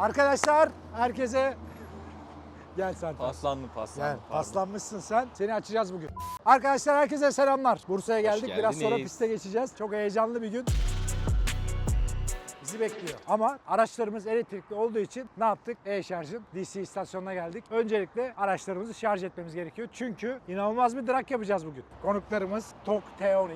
Arkadaşlar herkese gel sen. Paslandım Gel paslandım. pardon. paslanmışsın sen. Seni açacağız bugün. Arkadaşlar herkese selamlar. Bursa'ya geldik. Biraz sonra piste geçeceğiz. Çok heyecanlı bir gün. Bizi bekliyor. Ama araçlarımız elektrikli olduğu için ne yaptık? E-şarjın DC istasyonuna geldik. Öncelikle araçlarımızı şarj etmemiz gerekiyor. Çünkü inanılmaz bir drag yapacağız bugün. Konuklarımız TOG T10X,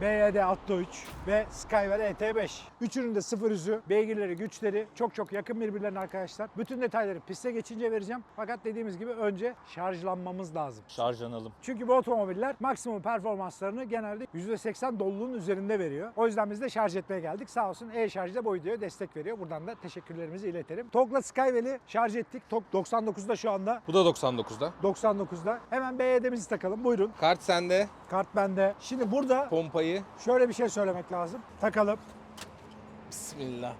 BYD Atto 3 ve Skywell ET5. Üçünün de sıfır yüzü, beygirleri, güçleri çok çok yakın birbirlerine arkadaşlar. Bütün detayları piste geçince vereceğim. Fakat dediğimiz gibi önce şarjlanmamız lazım. Şarjlanalım. Çünkü bu otomobiller maksimum performanslarını genelde %80 doluluğun üzerinde veriyor. O yüzden biz de şarj etmeye geldik. Sağ olsun e-şarj da bu videoya destek veriyor. Buradan da teşekkürlerimizi iletelim. TOG'la Skywell'i şarj ettik. TOG 99'da şu anda. Bu da 99'da. 99'da. Hemen BYD'mizi takalım. Buyurun. Kart sende. Kart bende. Şimdi burada Pompayı. şöyle bir şey söylemek lazım. Takalım. Bismillah.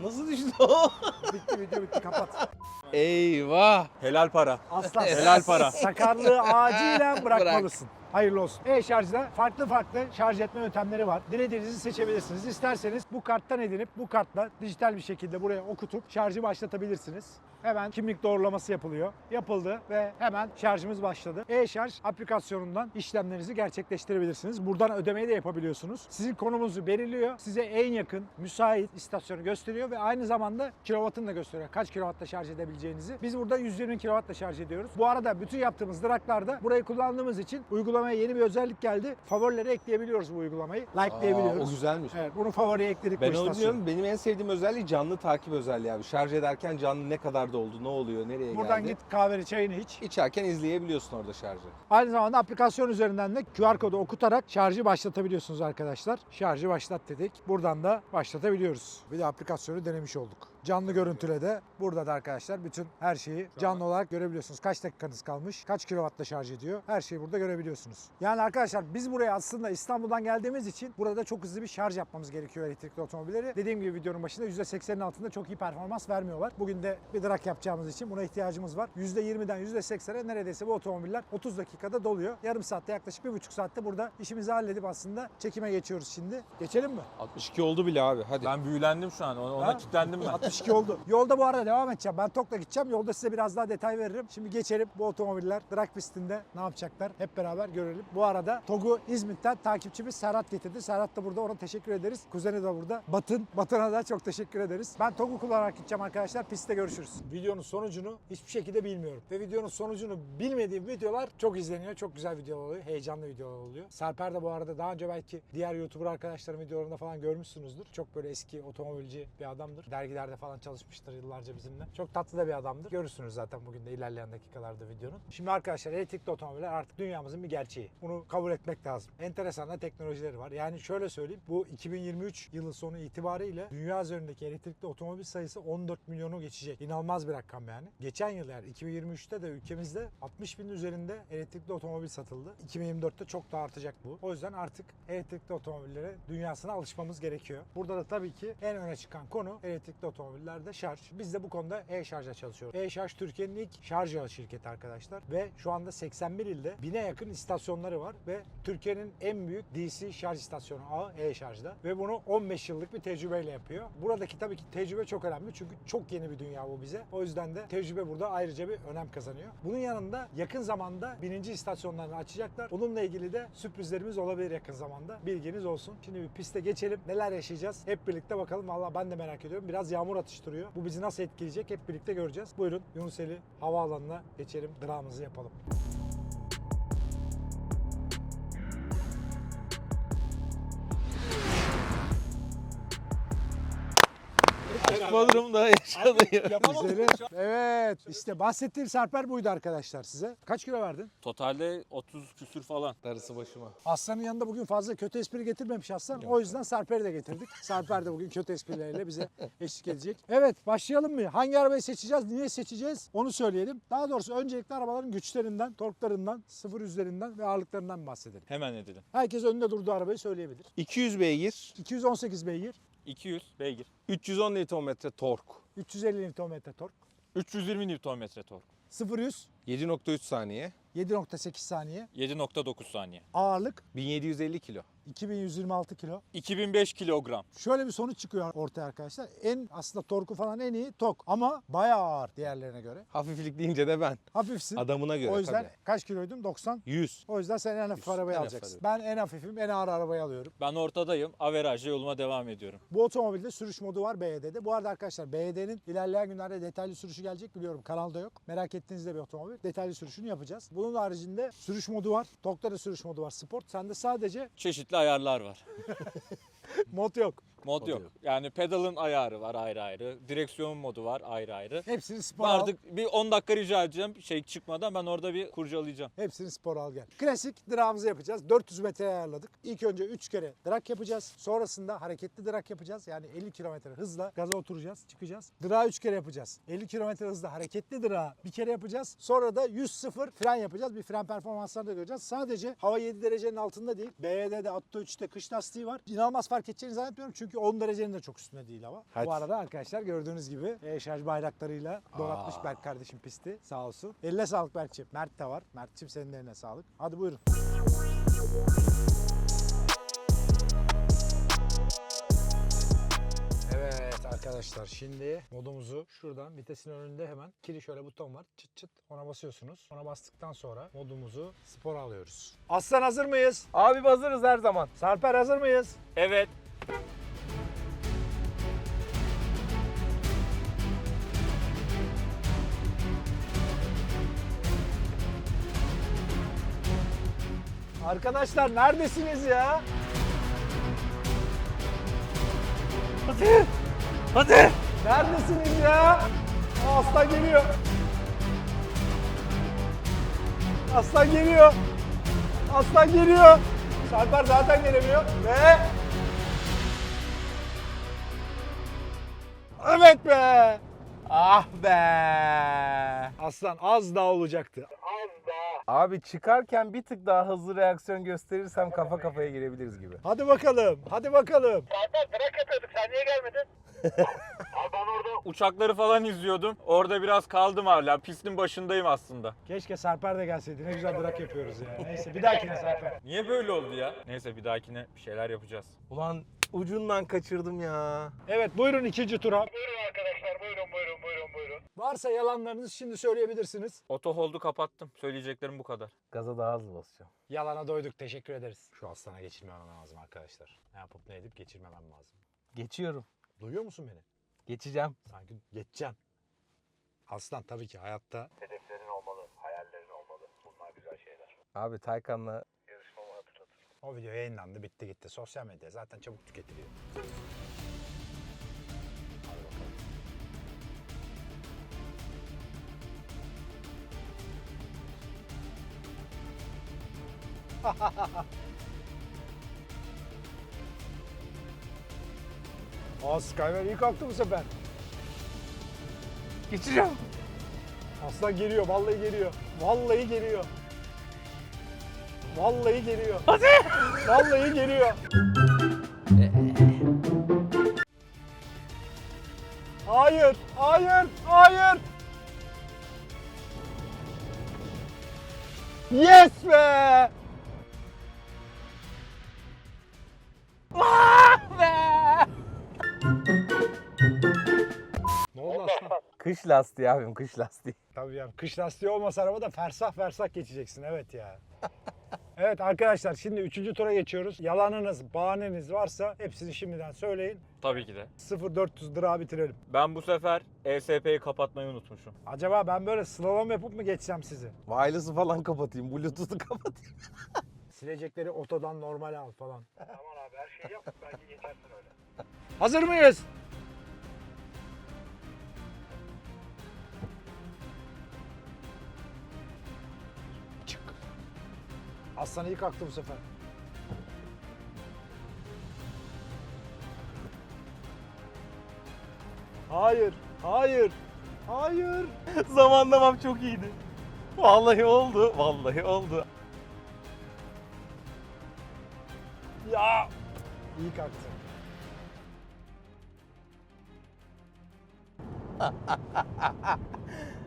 Nasıl düştü o? Bitti video bitti. Kapat. Eyvah. Helal para. Aslan. Helal para. Sakarlığı acilen bırakmalısın. Hayırlı olsun. E-şarjda farklı farklı şarj etme yöntemleri var. Dilediğinizi seçebilirsiniz. İsterseniz bu karttan edinip bu kartla dijital bir şekilde buraya okutup şarjı başlatabilirsiniz. Hemen kimlik doğrulaması yapılıyor. Yapıldı ve hemen şarjımız başladı. E-şarj aplikasyonundan işlemlerinizi gerçekleştirebilirsiniz. Buradan ödemeyi de yapabiliyorsunuz. Sizin konumunuzu belirliyor. Size en yakın müsait istasyonu gösteriyor ve aynı zamanda kilovatını da gösteriyor. Kaç kilovatla şarj edebileceğinizi. Biz burada 120 kilovatla şarj ediyoruz. Bu arada bütün yaptığımız draklarda burayı kullandığımız için uygulamaya yeni bir özellik geldi. Favorilere ekleyebiliyoruz bu uygulamayı. Like'layabiliyoruz. Aa, o güzelmiş. Evet, bunu favoriye ekledik Ben onu biliyorum. Benim en sevdiğim özelliği canlı takip özelliği abi. Şarj ederken canlı ne kadar doldu, ne oluyor, nereye Buradan geldi. git kahveni çayını iç. İçerken izleyebiliyorsun orada şarjı. Aynı zamanda aplikasyon üzerinden de QR kodu okutarak şarjı başlatabiliyorsunuz arkadaşlar. Şarjı başlat dedik. Buradan da başlatabiliyoruz. Bir de aplikasyonu denemiş olduk. Canlı görüntüle de burada da arkadaşlar bütün her şeyi canlı olarak görebiliyorsunuz. Kaç dakikanız kalmış, kaç kilovatla şarj ediyor her şeyi burada görebiliyorsunuz. Yani arkadaşlar biz buraya aslında İstanbul'dan geldiğimiz için burada çok hızlı bir şarj yapmamız gerekiyor elektrikli otomobilleri. Dediğim gibi videonun başında %80'in altında çok iyi performans vermiyorlar. Bugün de bir drag yapacağımız için buna ihtiyacımız var. %20'den %80'e neredeyse bu otomobiller 30 dakikada doluyor. Yarım saatte yaklaşık bir buçuk saatte burada işimizi halledip aslında çekime geçiyoruz şimdi. Geçelim mi? 62 oldu bile abi. Hadi. Ben büyülendim şu an. Ona, Ha? ona kilitlendim ben. 62 oldu. Yolda bu arada devam edeceğim. Ben Tok'la gideceğim. Yolda size biraz daha detay veririm. Şimdi geçelim bu otomobiller drag pistinde ne yapacaklar hep beraber görelim. Bu arada TOG'u İzmit'ten takipçimiz Serhat getirdi. Serhat da burada ona teşekkür ederiz. Kuzeni de burada. Batın. Batın'a da çok teşekkür ederiz. Ben TOG'u kullanarak gideceğim arkadaşlar. Pistte görüşürüz. Videonun sonucunu hiçbir şekilde bilmiyorum. Ve videonun sonucunu bilmediğim videolar çok izleniyor. Çok güzel videolar oluyor. Heyecanlı videolar oluyor. Serper de bu arada daha önce belki diğer YouTuber arkadaşlarım videolarında falan görmüşsünüzdür. Çok böyle eski otomobilci bir adamdır. Dergilerde falan çalışmıştır yıllarca bizimle. Çok tatlı da bir adamdır. Görürsünüz zaten bugün de ilerleyen dakikalarda videonun. Şimdi arkadaşlar elektrikli otomobiller artık dünyamızın bir gerçeği. Bunu kabul etmek lazım. Enteresan da teknolojileri var. Yani şöyle söyleyeyim. Bu 2023 yılı sonu itibariyle dünya üzerindeki elektrikli otomobil sayısı 14 milyonu geçecek. İnanılmaz bir rakam yani. Geçen yıl yani 2023'te de ülkemizde 60 bin üzerinde elektrikli otomobil satıldı. 2024'te çok daha artacak bu. O yüzden artık elektrikli otomobillere dünyasına alışmamız gerekiyor. Burada da tabii ki en öne çıkan konu elektrikli otomobillerde şarj. Biz de bu konuda e-şarjla çalışıyoruz. E-şarj Türkiye'nin ilk şarj ağı şirketi arkadaşlar ve şu anda 81 ilde 1000'e yakın istasyonları var ve Türkiye'nin en büyük DC şarj istasyonu ağı e-şarjda ve bunu 15 yıllık bir tecrübeyle yapıyor. Buradaki tabii ki tecrübe çok önemli çünkü çok yeni bir dünya bu bize. O yüzden de tecrübe burada ayrıca bir önem kazanıyor. Bunun yanında yakın zamanda bininci istasyonlarını açacaklar. Bununla ilgili de sürprizlerimiz olabilir yakın zamanda. Bilginiz olsun. Şimdi bir piste geçelim. Neler yaşayacağız? Hep birlikte bakalım. Valla ben de merak ediyorum. Biraz yağmur atıştırıyor. Bu bizi nasıl etkileyecek? Hep birlikte göreceğiz. Buyurun Yunuseli Havaalanı'na geçelim. Dramımızı yapalım. Bodrum'da yaşadım. Güzelim. Evet. işte bahsettiğim Serper buydu arkadaşlar size. Kaç kilo verdin? Totalde 30 küsür falan. Darısı başıma. Aslan'ın yanında bugün fazla kötü espri getirmemiş Aslan. O yüzden Serper'i de getirdik. Serper de bugün kötü esprileriyle bize eşlik edecek. Evet başlayalım mı? Hangi arabayı seçeceğiz? Niye seçeceğiz? Onu söyleyelim. Daha doğrusu öncelikle arabaların güçlerinden, torklarından, sıfır yüzlerinden ve ağırlıklarından bahsedelim. Hemen edelim. Herkes önünde durduğu arabayı söyleyebilir. 200 beygir, 218 beygir, 200 beygir. 310 Nm tork. 350 Nm tork, 320 Nm tork. 0 100 7.3 saniye. 7.8 saniye, 7.9 saniye. ağırlık 1750 kilo. 2126 kilo. 2005 kilogram. Şöyle bir sonuç çıkıyor ortaya arkadaşlar. En aslında torku falan en iyi tok ama bayağı ağır diğerlerine göre. Hafiflik deyince de ben. Hafifsin. Adamına göre o yüzden tabii. kaç kiloydun? 90. 100. O yüzden sen en hafif arabayı en alacaksın. hafif Ben en hafifim, en ağır arabayı alıyorum. Ben ortadayım. Averajla yoluma devam ediyorum. Bu otomobilde sürüş modu var BYD'de. Bu arada arkadaşlar BYD'nin ilerleyen günlerde detaylı sürüşü gelecek biliyorum. Kanalda yok. Merak ettiğinizde bir otomobil. Detaylı sürüşünü yapacağız. Bunun haricinde sürüş modu var. Tok'ta da sürüş modu var. Sport. Sende sadece Çeşitli ayarlar var. mod yok. Mod yok. yok. Yani pedalın ayarı var ayrı ayrı. Direksiyon modu var ayrı ayrı. Hepsini spor al. artık bir 10 dakika rica edeceğim şey çıkmadan ben orada bir kurcalayacağım. Hepsini spor al gel. Klasik drağımızı yapacağız. 400 metreye ayarladık. İlk önce 3 kere drag yapacağız. Sonrasında hareketli drag yapacağız. Yani 50 kilometre hızla gaza oturacağız, çıkacağız. Drağı 3 kere yapacağız. 50 kilometre hızla hareketli drağı bir kere yapacağız. Sonra da 100-0 fren yapacağız. Bir fren performanslarını da göreceğiz. Sadece hava 7 derecenin altında değil. BYD'de Atto 3'te kış lastiği var. İnanılmaz fark edeceğini zannetmiyorum. Çünkü 10 derecenin de çok üstünde değil hava. Hadi. Bu arada arkadaşlar gördüğünüz gibi e-şarj bayraklarıyla donatmış Berk kardeşim pisti. Sağ olsun. Eline sağlık Berk'ciğim. Mert de var. Mert'ciğim senin de eline sağlık. Hadi buyurun. Evet arkadaşlar şimdi modumuzu şuradan vitesin önünde hemen kiri şöyle buton var çıt çıt ona basıyorsunuz. Ona bastıktan sonra modumuzu spor alıyoruz. Aslan hazır mıyız? Abi hazırız her zaman. Sarper hazır mıyız? Evet. Arkadaşlar neredesiniz ya? Hadi. Hadi. Neredesiniz ya? Aslan geliyor. Aslan geliyor. Aslan geliyor. Sarper zaten gelemiyor. Ve... Evet be. Ah be. Aslan az daha olacaktı. Abi çıkarken bir tık daha hızlı reaksiyon gösterirsem kafa kafaya girebiliriz gibi. Hadi bakalım. Hadi bakalım. Uçakları falan izliyordum. Orada biraz kaldım hala. Pistin başındayım aslında. Keşke Sarper de gelseydi. Ne güzel bırak yapıyoruz ya. Neyse bir dahakine Sarper. Niye böyle oldu ya? Neyse bir dahakine bir şeyler yapacağız. Ulan ucundan kaçırdım ya. Evet buyurun ikinci tura. Buyurun arkadaşlar buyurun buyurun. Varsa yalanlarınızı şimdi söyleyebilirsiniz. Otoholdu kapattım. Söyleyeceklerim bu kadar. Gaza daha hızlı basacağım. Yalana doyduk teşekkür ederiz. Şu aslana geçirmemem lazım arkadaşlar. Ne yapıp ne edip geçirmemem lazım. Geçiyorum. Duyuyor musun beni? Geçeceğim. Sanki geçeceksin. Aslan tabii ki hayatta Abi Taycan'la o video yayınlandı bitti gitti. Sosyal medya zaten çabuk tüketiliyor. Aa Skyver iyi kalktı bu sefer. geçeceğim. Aslan geliyor, vallahi geliyor. Vallahi geliyor. Vallahi geliyor. Hadi. Vallahi geliyor. Hayır, hayır, hayır. Yes be! Kış lastiği abim kış lastiği. Tabii yani kış lastiği olmasa arabada fersah fersah geçeceksin evet ya. evet arkadaşlar şimdi üçüncü tura geçiyoruz. Yalanınız, bahaneniz varsa hepsini şimdiden söyleyin. Tabii ki de. 0400 lira bitirelim. Ben bu sefer ESP'yi kapatmayı unutmuşum. Acaba ben böyle slalom yapıp mı geçsem sizi? Wireless'ı falan kapatayım. Bluetooth'u kapatayım. Silecekleri otodan normal al falan. Tamam abi her şeyi yap belki geçersin öyle. Hazır mıyız? Aslan iyi kalktı bu sefer. Hayır, hayır, hayır. Zamanlamam çok iyiydi. Vallahi oldu. Vallahi oldu. Ya. İyi kalktı.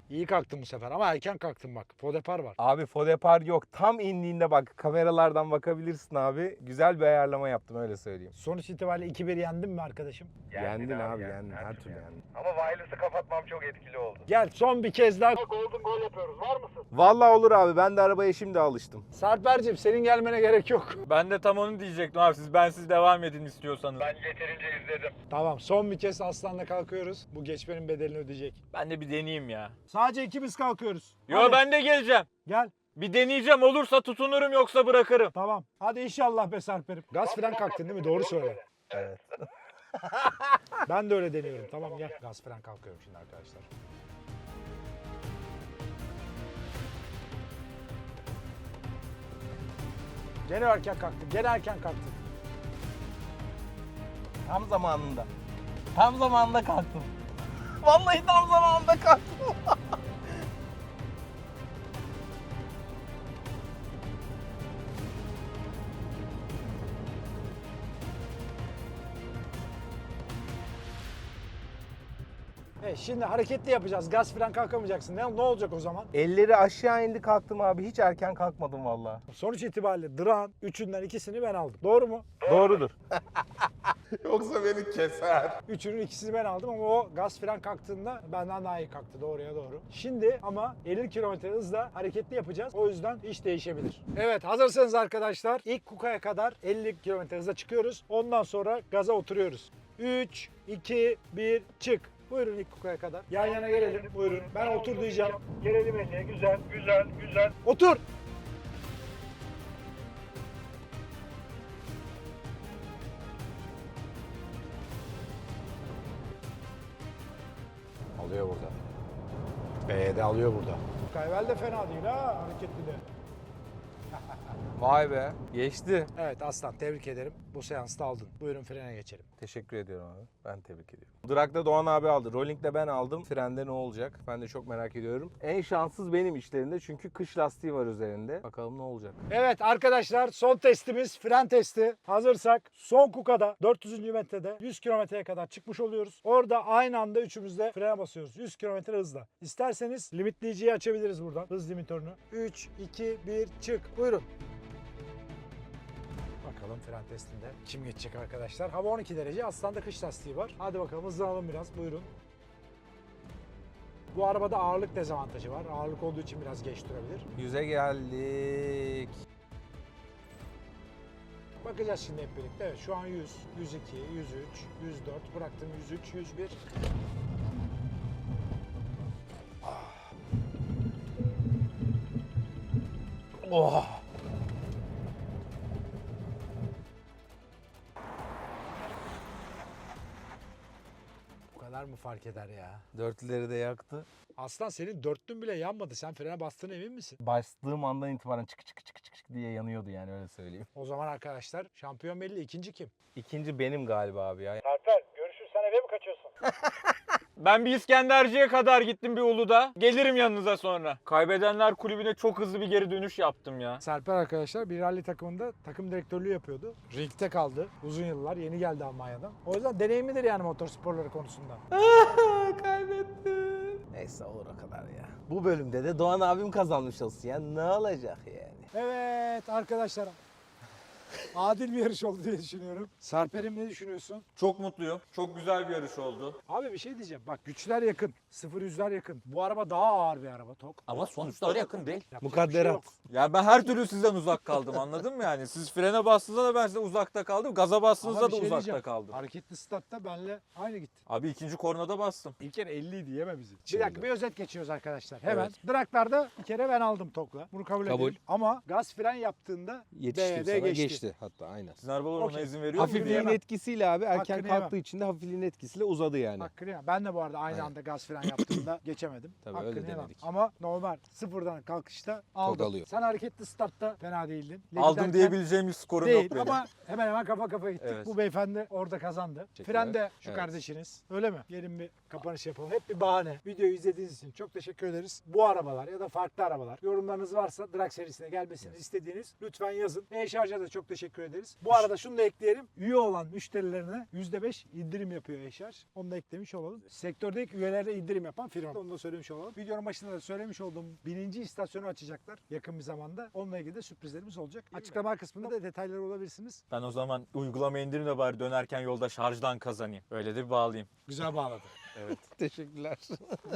İyi kalktın bu sefer ama erken kalktın bak. Fodepar var. Abi fodepar yok. Tam indiğinde bak kameralardan bakabilirsin abi. Güzel bir ayarlama yaptım öyle söyleyeyim. Sonuç itibariyle 2-1 yendin mi arkadaşım? Yendin, abi yendin. Her türlü yendin. Ama wireless'ı kapatmam çok etkili oldu. Gel son bir kez daha. Golden gol yapıyoruz. Var mısın? Vallahi olur abi. Ben de arabaya şimdi alıştım. Sarper'cim senin gelmene gerek yok. Ben de tam onu diyecektim abi siz ben siz devam edin istiyorsanız. Ben yeterince izledim. Tamam son bir kez Aslan'la kalkıyoruz. Bu geçmenin bedelini ödeyecek. Ben de bir deneyeyim ya. Sadece ikimiz kalkıyoruz. Yo Hadi, ben de geleceğim. Gel. Bir deneyeceğim olursa tutunurum yoksa bırakırım. Tamam. Hadi inşallah be Sarper'im. Gaz fren kalktın değil mi? Doğru söyle. Evet. Ben de öyle deniyorum. Tamam gel. Gaz fren kalkıyorum şimdi arkadaşlar. Gene erken kalktın. Gene erken kalktın. Tam zamanında. Tam zamanında kalktım. Vallahi tam zamanında kalktım. şimdi hareketli yapacağız. Gaz fren kalkamayacaksın. Ne, ne olacak o zaman? Elleri aşağı indi kalktım abi. Hiç erken kalkmadım vallahi. Sonuç itibariyle Dran üçünden ikisini ben aldım. Doğru mu? Doğrudur. Yoksa beni keser. Üçünün ikisini ben aldım ama o gaz fren kalktığında benden daha iyi kalktı doğruya doğru. Şimdi ama 50 km hızla hareketli yapacağız. O yüzden iş değişebilir. Evet hazırsanız arkadaşlar ilk kukaya kadar 50 km hızla çıkıyoruz. Ondan sonra gaza oturuyoruz. 3, 2, 1 çık. Buyurun ilk kukaya kadar. Yan yana gelelim. Buyurun. Ben otur diyeceğim. Gelelim Ece. Güzel, güzel, güzel. Otur. Alıyor burada. B'de alıyor burada. Kayvel de fena değil ha hareketli de. Vay be. Geçti. Evet Aslan tebrik ederim. Bu seansta aldın. Buyurun frene geçelim. Teşekkür ediyorum abi. Ben tebrik ediyorum. Durakta Doğan abi aldı. Rolling'de ben aldım. Frende ne olacak? Ben de çok merak ediyorum. En şanssız benim işlerinde çünkü kış lastiği var üzerinde. Bakalım ne olacak. Evet arkadaşlar son testimiz fren testi. Hazırsak son kukada 400. metrede 100 kilometreye kadar çıkmış oluyoruz. Orada aynı anda üçümüz de frene basıyoruz. 100 kilometre hızla. İsterseniz limitleyiciyi açabiliriz buradan. Hız limitörünü. 3, 2, 1 çık. Buyurun. Bakalım fren testinde kim geçecek arkadaşlar. Hava 12 derece. Aslan'da kış lastiği var. Hadi bakalım hızlanalım biraz. Buyurun. Bu arabada ağırlık dezavantajı var. Ağırlık olduğu için biraz geç durabilir. Yüze geldik. Bakacağız şimdi hep birlikte. Evet şu an 100, 102, 103, 104, bıraktım 103, 101. Oh. Mı fark eder ya? Dörtlüleri de yaktı. Aslan senin dörtlün bile yanmadı. Sen frene bastığına emin misin? Bastığım andan itibaren çık çık çık çık çık diye yanıyordu yani öyle söyleyeyim. O zaman arkadaşlar şampiyon belli. ikinci kim? İkinci benim galiba abi ya. Alper görüşürüz. Sen eve mi kaçıyorsun? Ben bir İskenderci'ye kadar gittim bir Uludağ. Gelirim yanınıza sonra. Kaybedenler kulübüne çok hızlı bir geri dönüş yaptım ya. Serper arkadaşlar bir rally takımında takım direktörlüğü yapıyordu. Ring'de kaldı uzun yıllar. Yeni geldi Almanya'dan. O yüzden deneyimidir yani motorsporları konusunda. Kaybettim. Neyse olur o kadar ya. Bu bölümde de Doğan abim kazanmış olsun ya. Ne olacak yani? Evet arkadaşlar. Adil bir yarış oldu diye düşünüyorum. Serper'im ne düşünüyorsun? Çok mutluyum. Çok güzel bir yarış oldu. Abi bir şey diyeceğim. Bak güçler yakın. Sıfır yüzler yakın. Bu araba daha ağır bir araba Tok. Ama sonuçta yakın değil. Yapacak Mukadderat. bir şey yok. Ya ben her türlü sizden uzak kaldım anladın mı yani? Siz frene bastığınızda da ben size uzakta kaldım. Gaza Ama bastığınızda bir da şey uzakta diyeceğim. kaldım. Hareketli statta benle aynı gitti. Abi ikinci kornada bastım. İlk kere 50 idi yeme bizi. Bir dakika bir özet geçiyoruz arkadaşlar. Hemen. Evet. Draklarda bir kere ben aldım Tok'la. Bunu kabul, Kabul. edelim. Ama gaz fren yaptığında Yetiştim sana geçti. geçti. Hatta aynen. Sizin arabalar ona Okey. izin veriyor mu? Hafifliğin etkisiyle abi erken Hakkını yemem. kalktığı için de hafifliğin etkisiyle uzadı yani. Hakkını yemem. Ben de bu arada aynı anda gaz fren yaptığımda geçemedim. Tabii Hakkını öyle yemem. denedik. Ama normal sıfırdan kalkışta aldım. alıyor. Sen hareketli startta fena değildin. Aldım Giderken- diyebileceğim bir skorum Değil yok benim. ama hemen hemen kafa kafa gittik. Evet. Bu beyefendi orada kazandı. Teşekkürler. Fren de şu Evet. kardeşiniz. Öyle mi? Gelin bir kapanış yapalım. Hep bir bahane. Videoyu izlediğiniz için çok teşekkür ederiz. Bu arabalar ya da farklı arabalar yorumlarınız varsa Drag serisine gelmesini istediğiniz lütfen yazın. E-Şarj'a da çok çok teşekkür ederiz. Bu arada şunu da ekleyelim. Üye olan müşterilerine %5 indirim yapıyor Eşar. Onu da eklemiş olalım. Sektördeki üyelere indirim yapan firma. Onu da söylemiş olalım. Videonun başında da söylemiş olduğum bininci istasyonu açacaklar yakın bir zamanda. Onunla ilgili de sürprizlerimiz olacak. Açıklama kısmında da detayları olabilirsiniz. Ben o zaman uygulama indirim de bari dönerken yolda şarjdan kazanayım. Öyle de bir bağlayayım. Güzel bağladı. Teşekkürler.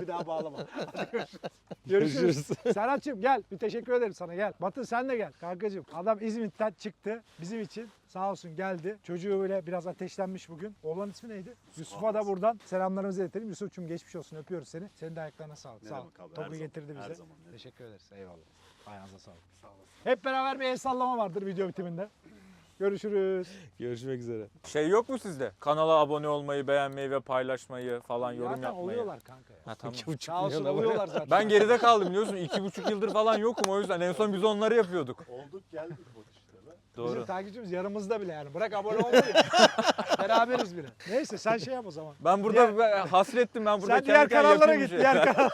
Bir daha bağlama. Hadi görüşürüz. Görüşürüz. Serhat'cığım gel. Bir teşekkür ederim sana gel. Batı sen de gel kankacığım. Adam İzmit'ten çıktı bizim için. Sağ olsun geldi. Çocuğu böyle biraz ateşlenmiş bugün. Oğlan ismi neydi? Yusuf'a da buradan selamlarımızı iletelim. Yusuf'cum geçmiş olsun öpüyoruz seni. Senin de ayaklarına sağlık. Ne Sağ ol. demek abi, her Topu zaman, getirdi bize. her zaman, ne Teşekkür ederiz. Eyvallah. Ayağınıza sağlık. Sağ olasın. Hep beraber bir el sallama vardır video bitiminde. Görüşürüz. Görüşmek üzere. Şey yok mu sizde? Kanala abone olmayı, beğenmeyi ve paylaşmayı falan yorum Zaten yapmayı. oluyorlar kanka ya. Ha, tamam. Sağ olsun oluyorlar zaten. Ben geride kaldım biliyorsun. iki buçuk yıldır falan yokum o yüzden. En son biz onları yapıyorduk. Olduk geldik bu işlere. Bizim Doğru. takipçimiz yanımızda bile yani. Bırak abone olmayı. Beraberiz bile. Neyse sen şey yap o zaman. Ben burada hasrettim ben burada sen diğer kendi kendime kanallara git. şey. Diğer kanal.